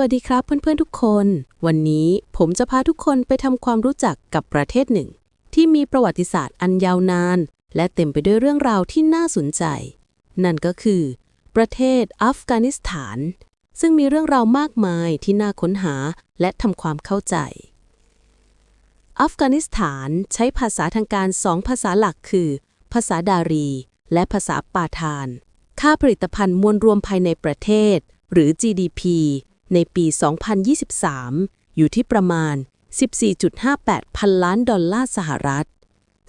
วัสดีครับเพื่อนๆทุกคน วันนี้ผมจะพาทุกคนไปทำความรู้จักกับประเทศหนึ่ง ที่มีประวัติศาสตร์อันยาวนาน และเต็มไปด้วยเรื่องราวที่น่าสนใจ นั่นก็คือ ประเทศอัฟกานิสถาน ซึ่งมีเรื่องราวมากมายที่น่าค้นหาและทำความเข้าใจ อัฟกานิสถานใช้ภาษาทางการสองภาษาหลักคือ ภาษาดารี และภาษาปาทาน ค่าผลิตภัณฑ์มวลรวมภายในประเทศ หรือ GDP ในปี 2023 อยู่ที่ประมาณ 14.58 พันล้านดอลลาร์สหรัฐ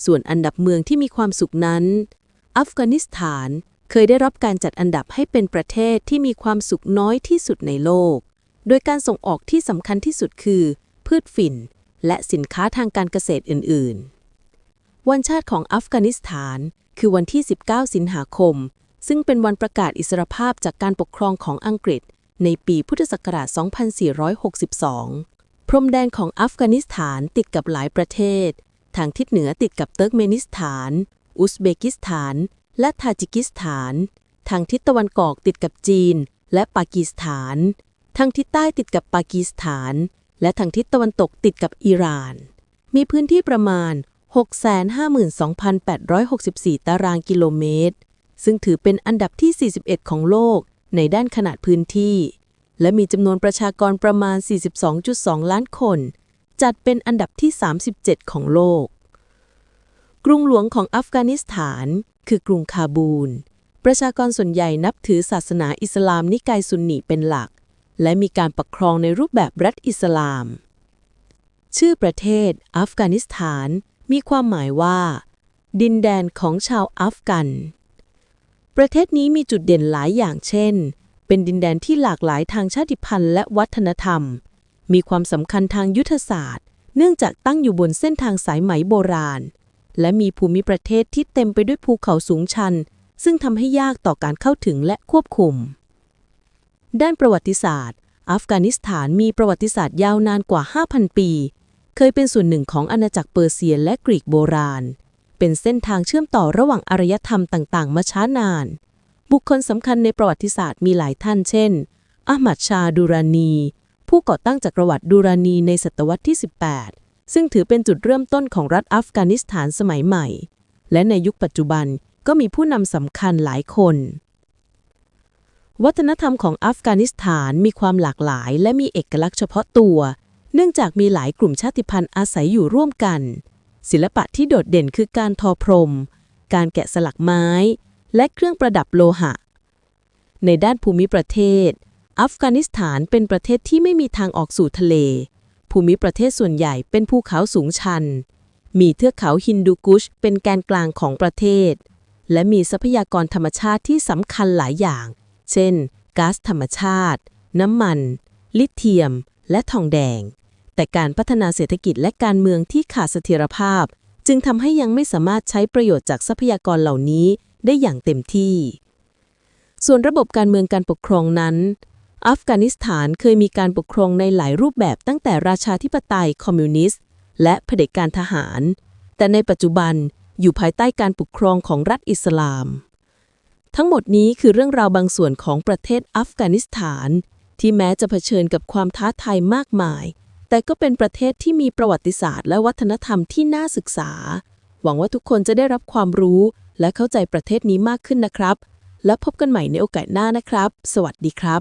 ส่วนอันดับเมืองที่มีความสุขนั้น อัฟกานิสถานเคยได้รับการจัดอันดับให้เป็นประเทศที่มีความสุขน้อยที่สุดในโลก โดยการส่งออกที่สำคัญที่สุดคือ พืชฝิ่น และสินค้าทางการเกษตรอื่น ๆ วันชาติของอัฟกานิสถาน คือวันที่ 19 สิงหาคม ซึ่งเป็นวันประกาศอิสรภาพจากการปกครองของอังกฤษ ในปีพุทธศักราช 2462 พรมแดนของอัฟกานิสถานติดกับหลายประเทศ ทางทิศเหนือติดกับเติร์กเมนิสถาน อุซเบกิสถาน และทาจิกิสถาน ทางทิศตะวันออกติดกับจีน และปากีสถาน ทางทิศใต้ติดกับปากีสถาน และทางทิศตะวันตกติดกับอิหร่าน มีพื้นที่ประมาณ 652,864 ตารางกิโลเมตร ซึ่งถือเป็นอันดับที่ 41 ของโลก ในด้านขนาดพื้นที่ และมีจำนวนประชากรประมาณ 42.2 ล้านคน จัดเป็นอันดับที่ 37 ของโลก กรุงหลวงของอัฟกานิสถาน คือกรุงคาบูล ประชากรส่วนใหญ่นับถือศาสนาอิสลามนิกายซุนนีเป็นหลัก และมีการปกครองในรูปแบบรัฐอิสลาม ชื่อประเทศ อัฟกานิสถานมีความหมายว่า ดินแดนของชาวอัฟกัน ประเทศนี้มีจุดเด่นหลายอย่างเช่น เป็นดินแดนที่หลากหลายทางชาติพันธุ์และวัฒนธรรม มีความสำคัญทางยุทธศาสตร์ เนื่องจากตั้งอยู่บนเส้นทางสายไหมโบราณ และมีภูมิประเทศที่เต็มไปด้วยภูเขาสูงชัน ซึ่งทำให้ยากต่อการเข้าถึงและควบคุม ด้านประวัติศาสตร์ อัฟกานิสถานมีประวัติศาสตร์ยาวนานกว่า 5,000 ปี เคยเป็นส่วนหนึ่งของอาณาจักรเปอร์เซียและกรีกโบราณ เป็นเส้นทางเชื่อมต่อระหว่างอารยธรรมต่างๆ มาช้านาน บุคคลสำคัญในประวัติศาสตร์มีหลายท่านเช่นอาหมัดชาดูรานี ผู้ก่อตั้งจักรวรรดิดูรานีในศตวรรษที่ 18 ซึ่งถือเป็นจุดเริ่มต้นของรัฐอัฟกานิสถานสมัยใหม่ และในยุคปัจจุบันก็มีผู้นำสำคัญหลายคน วัฒนธรรมของอัฟกานิสถานมีความหลากหลาย และมีเอกลักษณ์เฉพาะตัว เนื่องจากมีหลายกลุ่มชาติพันธุ์อาศัยอยู่ร่วมกัน ศิลปะที่โดดเด่นคือการทอพรม การแกะสลักไม้ และเครื่องประดับโลหะ ในด้านภูมิประเทศ อัฟกานิสถานเป็นประเทศที่ไม่มีทางออกสู่ทะเล ภูมิประเทศส่วนใหญ่เป็นภูเขาสูงชัน มีเทือกเขาฮินดูกุชเป็นแกนกลางของประเทศ และมีทรัพยากรธรรมชาติที่สำคัญหลายอย่าง เช่นก๊าซธรรมชาติ น้ำมัน ลิเธียม และทองแดง แต่การพัฒนาเศรษฐกิจและการเมืองที่ขาดเสถียรภาพ จึงทำให้ยังไม่สามารถใช้ประโยชน์จากทรัพยากรเหล่านี้ได้อย่างเต็มที่ ส่วนระบบการเมืองการปกครองนั้น อัฟกานิสถานเคยมีการปกครองในหลายรูปแบบตั้งแต่ราชาธิปไตยคอมมิวนิสต์ และเผด็จการทหาร แต่ในปัจจุบันอยู่ภายใต้การปกครองของรัฐอิสลาม ทั้งหมดนี้คือเรื่องราวบางส่วนของประเทศอัฟกานิสถาน ที่แม้จะเผชิญกับความท้าทายมากมาย แต่ก็เป็นประเทศที่มีประวัติศาสตร์และวัฒนธรรมที่น่าศึกษา หวังว่าทุกคนจะได้รับความรู้และเข้าใจประเทศนี้มากขึ้นนะครับ และพบกันใหม่ในโอกาสหน้านะครับ สวัสดีครับ